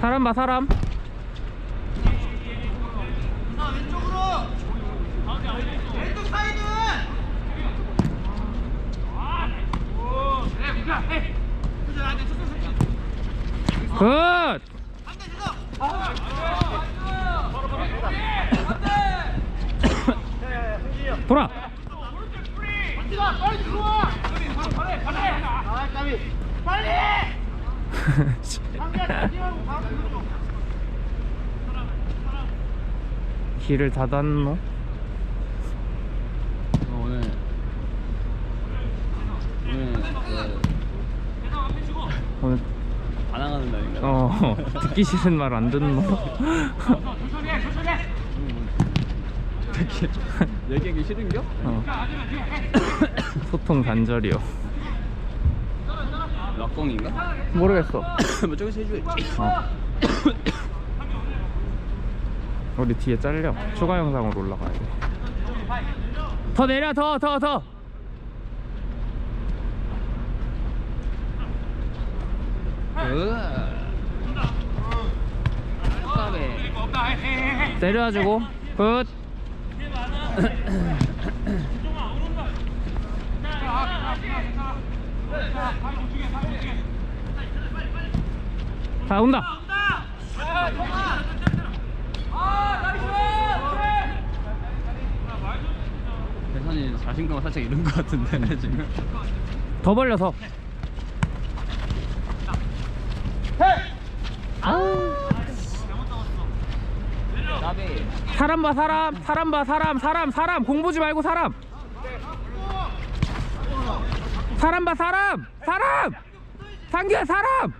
사람 봐 사람. 왼쪽 사이드. 굿 돌아 길을 닫았노? 어, 오늘 오늘 그 오늘 반항하는 날인가? 어 듣기 싫은 말 안 듣노? 되게 얘기하기 싫은겨? 어. 소통 단절이요 락공인가? 모르겠어 뭐 저기서 해줘야지. 어. 우리 뒤에 잘려 추가 영상으로 올라가야 돼 더 내려 더 더더 까베. 내려가지고 굿 자 온다. 대선이 자신감을 살짝 잃은 것 같은데 지금. 더 벌려서. 까베. 사람 봐 사람. 사람 봐 사람. 사람 사람. 공보지 말고 사람 사람 봐 사람! 사람! 상규야 사람